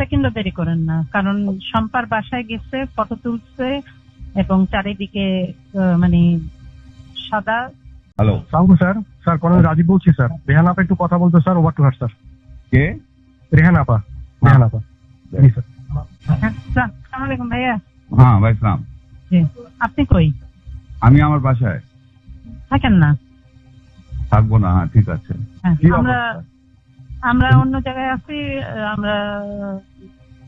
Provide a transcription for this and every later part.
সেকেন্ডও দেরি করেন না। কারণ শম্পার বাসায় গেছে ফটো তুলছে এবং চারিদিকে মানে সাদা হ্যালো সালামু স্যার স্যার কর্নেল রাজীব বলছি স্যার। রেহান আপা একটু কথা বলতো sir over to her sir. কে? রেহান আপা রেহান আপা। জি স্যার। হ্যাঁ, আসসালামু আলাইকুম ভাইয়া। হ্যাঁ ভাই ইসলাম জি আপনি কই? আমি আমার বাসায়। থাকেন না? থাকব না হ্যাঁ ঠিক আছে। হ্যাঁ, আমরা আমরা অন্য জায়গায় আছি আমরা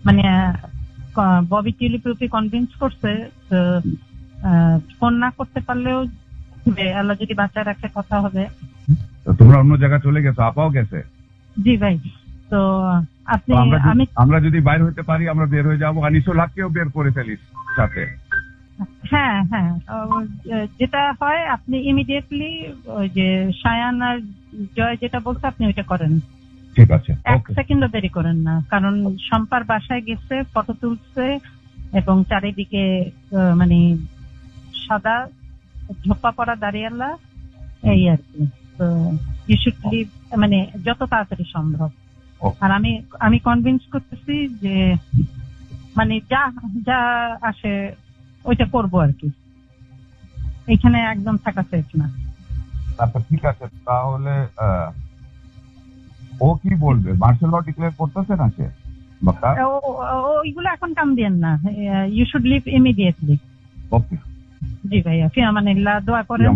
মানে ববি টিলিপিউপি কনভিন্স করছে ফোন না করতে পারলেও। আল্লাহ যদি বাঁচায় রাখে কথা হবে। তো তোমরা অন্য জায়গায় চলে গেছো আপাও গেছে? জি ভাই তো আপনি আমরা যদি- আমি আমরা যদি বাইরে হতে পারি আমরা বের হয়ে যাব। আনিসুল হককেও বের করে ফেলিস সাথে। হ্যাঁ হ্যাঁ যেটা হয় আপনি ইমিডিয়েটলি ওই যে সায়ান আর জয় যেটা বলছে আপনি ওইটা করেন। ঠিক আছে এক সেকেন্ডও দেরি করেন না কারণ শম্পার বাসায় গেছে ফটো তুলছে এবং চারিদিকে মানে সাদা ঝোপা পড়া দাঁড়িয়ালা এই আর কি। তো ইউ শুড লিভ মানে যত তাড়াতাড়ি সম্ভব। আর আমি আমি কনভিন্স করতেছি যে মানে যা যা আসে ওইটা করব আর কি। এখানে একদম থাকা সেফ না। আচ্ছা ঠিক আছে তাহলে আহ, ও কি বলবে? মার্শাল ডিক্লেয়ার করতেছে না সে? ও- ও- ও- ওইগুলো এখন কাম দেন না you should leave immediately okay জি ভাইয়া ফিয়ামানিল্লাহ দোয়া করেন।